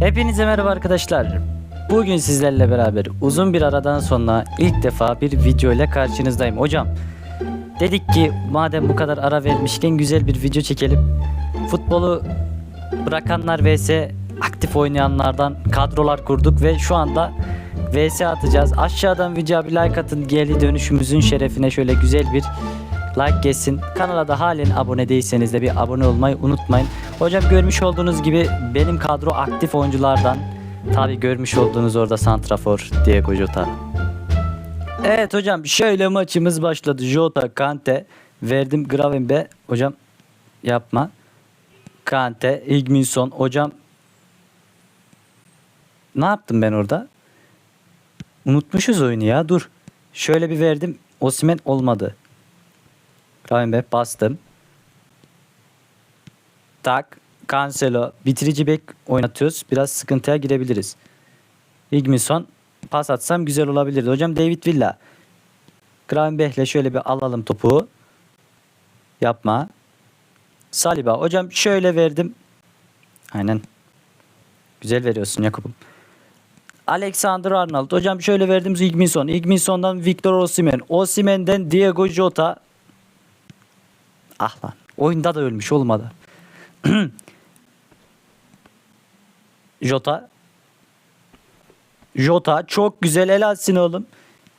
Hepinize merhaba arkadaşlar. Bugün sizlerle beraber uzun bir aradan sonra ilk defa bir video ile karşınızdayım. Hocam dedik ki madem bu kadar ara vermişken güzel bir video çekelim. Futbolu bırakanlar vs aktif oynayanlardan kadrolar kurduk ve şu anda vs atacağız. Aşağıdan videoya bir like atın. Geri dönüşümüzün şerefine şöyle güzel bir like gelsin. Kanala da halen abone değilseniz de bir abone olmayı unutmayın. Hocam görmüş olduğunuz gibi benim kadro aktif oyunculardan. Tabi görmüş olduğunuz orada Santrafor, Diego Jota. Evet hocam şöyle maçımız başladı. Jota, Kante, verdim Gravenbe. Hocam yapma. Kante, Igminson. Hocam ne yaptım ben orada? Unutmuşuz oyunu ya. Dur. Şöyle bir verdim. Osimen olmadı. Gravenbe bastım. Tak. Cancelo. Bitirici bek oynatıyoruz. Biraz sıkıntıya girebiliriz. Igminson. Pas atsam güzel olabilirdi. Hocam David Villa. Gravenberch'le şöyle bir alalım topu. Yapma. Saliba. Hocam şöyle verdim. Aynen. Güzel veriyorsun Yakup'um. Alexander Arnold. Hocam şöyle verdim Igminson. Igminson'dan Victor Osimhen. Osimhen'den Diego Jota. Ah lan. Oyunda da ölmüş olmadı. Jota. Jota çok güzel helalsin oğlum.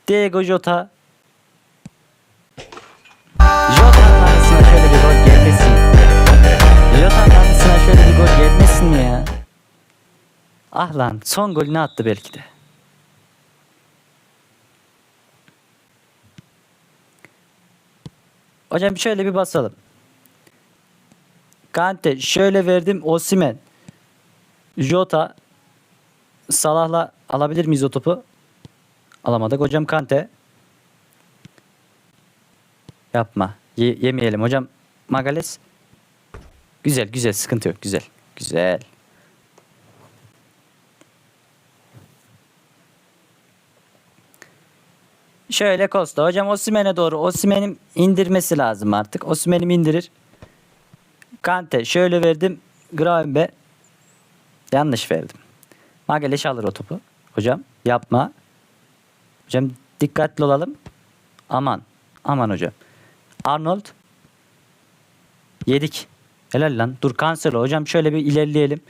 Diego Jota. Jota'nın arasına şöyle bir gol gelmesin. Jota'nın arasına şöyle bir gol gelmesin ya? Ah lan son golünü attı belki de. Hocam şöyle bir basalım. Kante şöyle verdim Osimen. Jota Salah'la alabilir miyiz o topu? Alamadık. Hocam Kante. Yapma. Ye- yemeyelim hocam. Magales. Güzel güzel sıkıntı yok. Güzel. Güzel. Şöyle Costa. Hocam Osimhen'e doğru. Osimhen'in indirmesi lazım artık. Osimhen'im indirir. Kante şöyle verdim. Gravenbe yanlış verdim. Magaleş alır o topu. Hocam yapma. Hocam dikkatli olalım. Aman. Aman hocam. Arnold. Yedik. Helal lan. Dur Cancelo. Hocam şöyle bir ilerleyelim.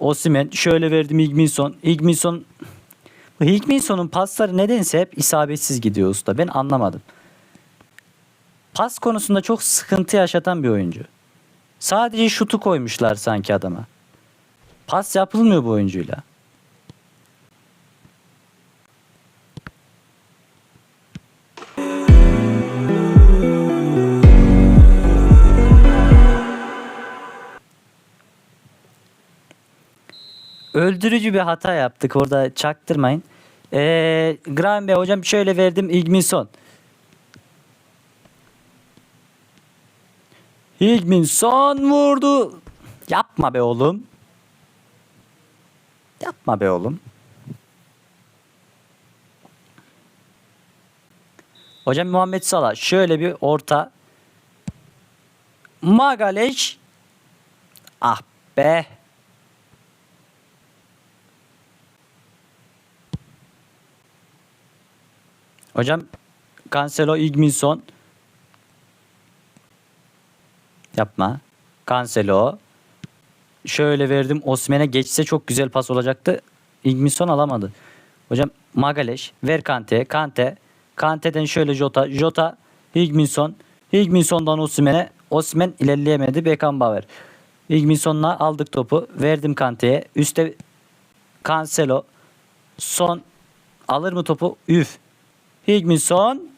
Osimen şöyle verdim Igminson. Igminson bu Higminson'un pasları nedense hep isabetsiz gidiyor usta. Ben anlamadım. Pas konusunda çok sıkıntı yaşatan bir oyuncu. Sadece şutu koymuşlar sanki adama. Pas yapılmıyor bu oyuncuyla. Öldürücü bir hata yaptık orada çaktırmayın. Ee, Graham Bey hocam şöyle verdim Igminson. Higminson vurdu. Yapma be oğlum. Yapma be oğlum. Hocam Muhammed Salah şöyle bir orta. Magaleş. Ah be. Hocam Cancelo Igminson. Yapma. Cancelo. Şöyle verdim. Osman'e geçse çok güzel pas olacaktı. Igminson alamadı. Hocam Magaleş. Ver Kante. Kante. Kante'den şöyle Jota. Jota. Higminson. Higminson'dan Osimhen'e. Osimhen ilerleyemedi. Beckenbauer. Higminson'la aldık topu. Verdim Kante'ye. Üste Cancelo. Son. Alır mı topu? Üf. Higminson.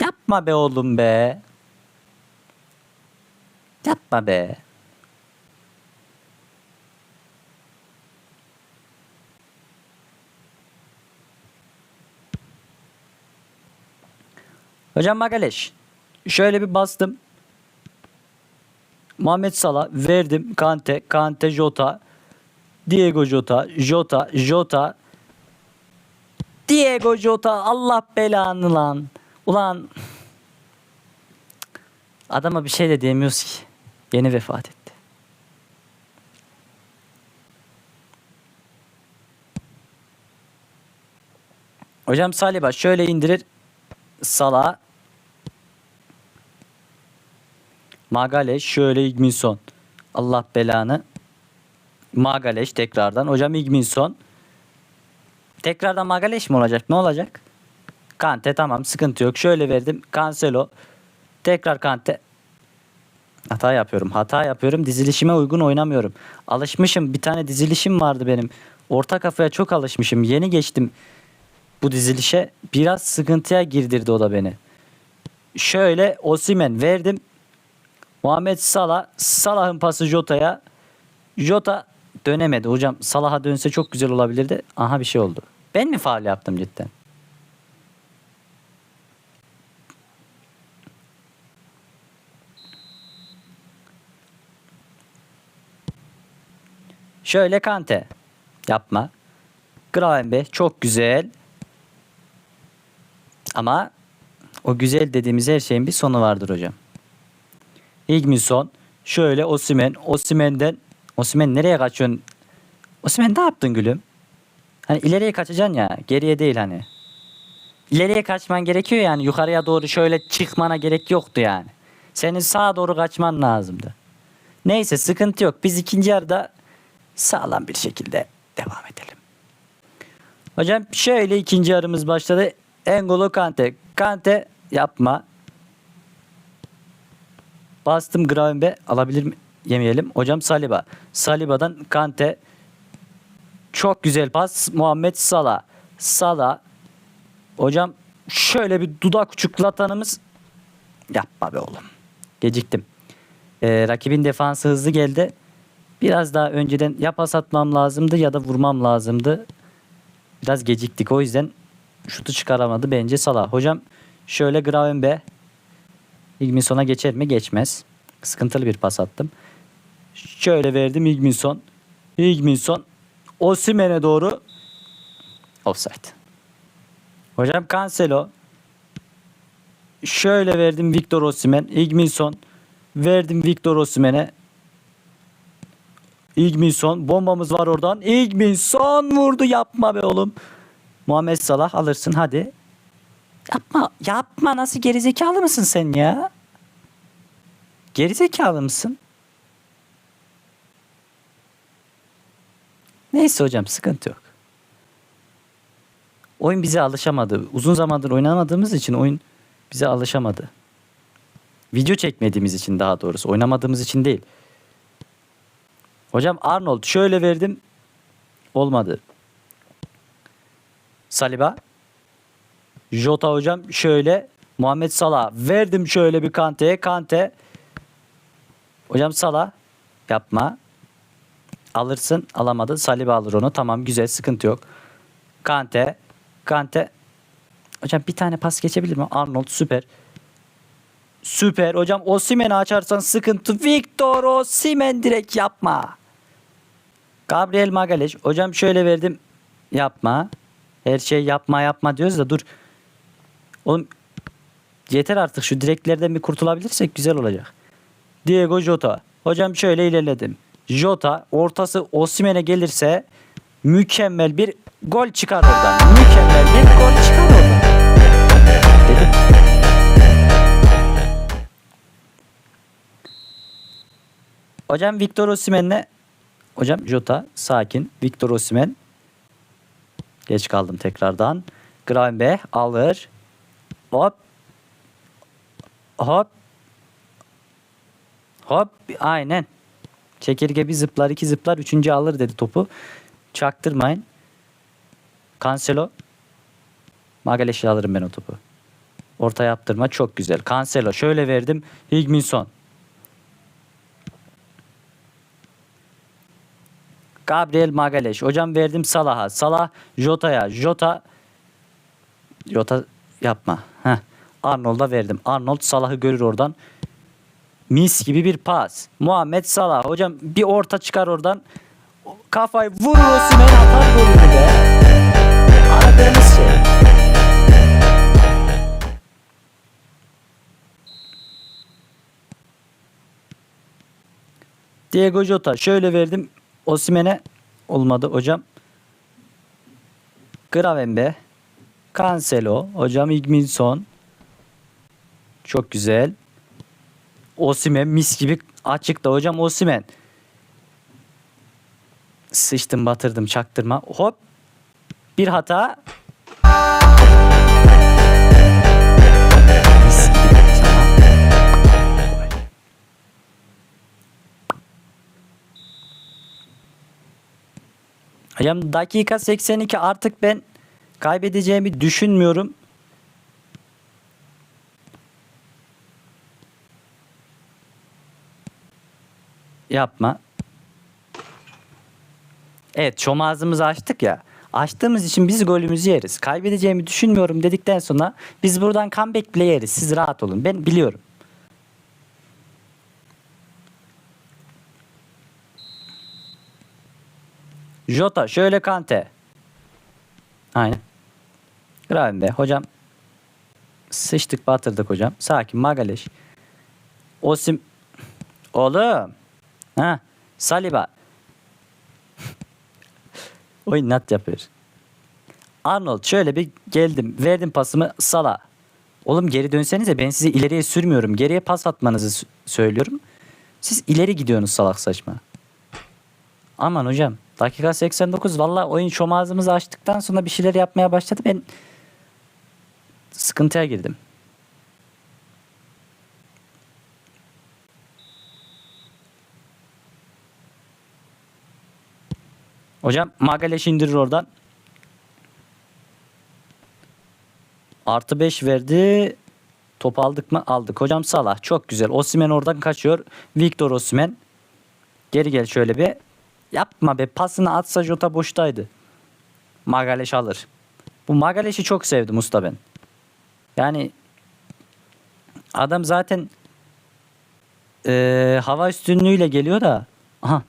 Yapma be oğlum be. Yapma be. Hocam Magaleş. Şöyle bir bastım. Muhammed Salah verdim. Kante, Kante Jota. Diego Jota, Jota, Jota. Diego Jota Allah belanı lan. Ulan adama bir şey de diyemiyoruz ki. Yeni vefat etti. Hocam Saliba şöyle indirir. Sala. Magale şöyle Igminson. Allah belanı. Magaleş tekrardan. Hocam Igminson. Tekrardan Magaleş mi olacak? Ne olacak? Kante tamam sıkıntı yok. Şöyle verdim. Cancelo. Tekrar Kante. Hata yapıyorum. Hata yapıyorum. Dizilişime uygun oynamıyorum. Alışmışım. Bir tane dizilişim vardı benim. Orta kafaya çok alışmışım. Yeni geçtim bu dizilişe. Biraz sıkıntıya girdirdi o da beni. Şöyle Osimen verdim. Muhammed Salah. Salah'ın pası Jota'ya. Jota dönemedi. Hocam Salah'a dönse çok güzel olabilirdi. Aha bir şey oldu. Ben mi faal yaptım cidden? Şöyle Kante. Yapma. Gravenbe çok güzel. Ama o güzel dediğimiz her şeyin bir sonu vardır hocam. Higminson. Şöyle Osimen. Osimen'den Osimen nereye kaçıyorsun? Osimen ne yaptın gülüm? Hani ileriye kaçacaksın ya. Geriye değil hani. İleriye kaçman gerekiyor yani. Yukarıya doğru şöyle çıkmana gerek yoktu yani. Senin sağa doğru kaçman lazımdı. Neyse sıkıntı yok. Biz ikinci yarıda sağlam bir şekilde devam edelim. Hocam şöyle ikinci yarımız başladı. Engolo Kante. Kante yapma. Bastım Gravenbe alabilir mi? Yemeyelim. Hocam Saliba. Saliba'dan Kante. Çok güzel pas. Muhammed Salah. Salah. Hocam şöyle bir dudak uçuklatanımız. Yapma be oğlum. Geciktim. Ee, rakibin defansı hızlı geldi. Biraz daha önceden ya pas atmam lazımdı ya da vurmam lazımdı. Biraz geciktik o yüzden şutu çıkaramadı bence Salah. Hocam şöyle Gravenbe Higminson'a geçer mi? Geçmez. Sıkıntılı bir pas attım. Şöyle verdim Higminson. Higminson Osimhen'e doğru offside. Hocam Cancelo şöyle verdim Victor Osimhen. Higminson verdim Victor Osimhen'e. Higminson bombamız var oradan. Higminson vurdu yapma be oğlum. Muhammed Salah alırsın hadi. Yapma yapma nasıl gerizekalı mısın sen ya? Gerizekalı mısın? Neyse hocam sıkıntı yok. Oyun bize alışamadı. Uzun zamandır oynamadığımız için oyun bize alışamadı. Video çekmediğimiz için daha doğrusu. Oynamadığımız için değil. Hocam Arnold şöyle verdim. Olmadı. Saliba. Jota hocam şöyle. Muhammed Salah. Verdim şöyle bir Kante'ye. Kante. Hocam Salah. Yapma. Alırsın. Alamadı. Saliba alır onu. Tamam güzel. Sıkıntı yok. Kante. Kante. Hocam bir tane pas geçebilir mi? Arnold süper. Süper. Hocam Osimhen'i açarsan sıkıntı. Victor Osimhen direkt yapma. Gabriel Magaleş. Hocam şöyle verdim. Yapma. Her şey yapma yapma diyoruz da dur. Oğlum yeter artık şu direklerden bir kurtulabilirsek güzel olacak. Diego Jota. Hocam şöyle ilerledim. Jota ortası Osimhen'e gelirse mükemmel bir gol çıkar oradan. Mükemmel bir gol çıkar oradan. Hocam Victor Osimhen'le Hocam Jota sakin. Victor Osimhen. Geç kaldım tekrardan. Gravenbe alır. Hop. Hop. Hop. Aynen. Çekirge bir zıplar iki zıplar. Üçüncü alır dedi topu. Çaktırmayın. Cancelo. Magaleş'e alırım ben o topu. Orta yaptırma çok güzel. Cancelo şöyle verdim. Higminson. Gabriel Magaleş. Hocam verdim Salah'a. Salah Jota'ya. Jota Jota yapma. Heh. Arnold'a verdim. Arnold Salah'ı görür oradan. Mis gibi bir pas. Muhammed Salah. Hocam bir orta çıkar oradan. Kafayı vurur Osimhen atar golünü be. Aradığımız şey. Diego Jota şöyle verdim Osimhen'e olmadı hocam. Gravenbe Cancelo. Hocam Igminson. Çok güzel. Osimen mis gibi açıkta hocam Osimen. Sıçtım batırdım çaktırma. Hop. Bir hata. Hocam dakika 82 artık ben kaybedeceğimi düşünmüyorum. Yapma. Evet çom ağzımızı açtık ya. Açtığımız için biz golümüzü yeriz. Kaybedeceğimi düşünmüyorum dedikten sonra biz buradan comeback bile yeriz. Siz rahat olun. Ben biliyorum. Jota şöyle Kante. Aynen. Gravenbe hocam. Sıçtık batırdık hocam. Sakin Magaleş. Osim. Oğlum. Ha. Saliba. Oyun nat yapıyor. Arnold şöyle bir geldim. Verdim pasımı Sala. Oğlum geri dönsenize ben sizi ileriye sürmüyorum. Geriye pas atmanızı söylüyorum. Siz ileri gidiyorsunuz salak saçma. Aman hocam. Dakika 89 valla oyun şom ağzımızı açtıktan sonra bir şeyler yapmaya başladı. Ben sıkıntıya girdim. Hocam Magaleş indirir oradan. Artı 5 verdi. Top aldık mı? Aldık. Hocam Salah. Çok güzel. Osimen oradan kaçıyor. Victor Osimen. Geri gel şöyle bir. Yapma be. Pasını atsa Jota boştaydı. Magaleş alır. Bu Magaleş'i çok sevdim usta ben. Yani adam zaten eee, hava üstünlüğüyle geliyor da. Aha.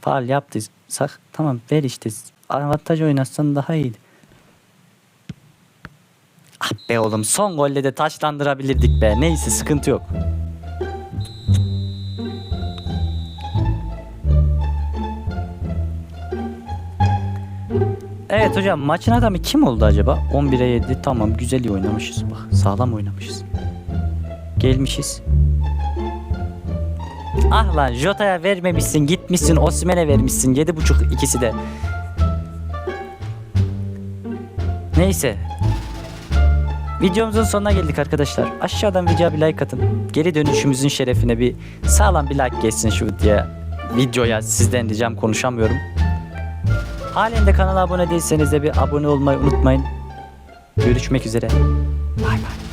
Faal yaptıysak tamam ver işte. Avantaj oynatsan daha iyiydi. Ah be oğlum son golle de taçlandırabilirdik be. Neyse sıkıntı yok. Evet hocam maçın adamı kim oldu acaba? 11'e 7 tamam güzel iyi oynamışız bak sağlam oynamışız. Gelmişiz. Ah lan Jota'ya vermemişsin gitmişsin Osimhen'e vermişsin 7.5 ikisi de. Neyse. Videomuzun sonuna geldik arkadaşlar. Aşağıdan videoya bir like atın. Geri dönüşümüzün şerefine bir sağlam bir like geçsin şu videoya. Videoya sizden diyeceğim konuşamıyorum. Halen de kanala abone değilseniz de bir abone olmayı unutmayın. Görüşmek üzere. Bay bay.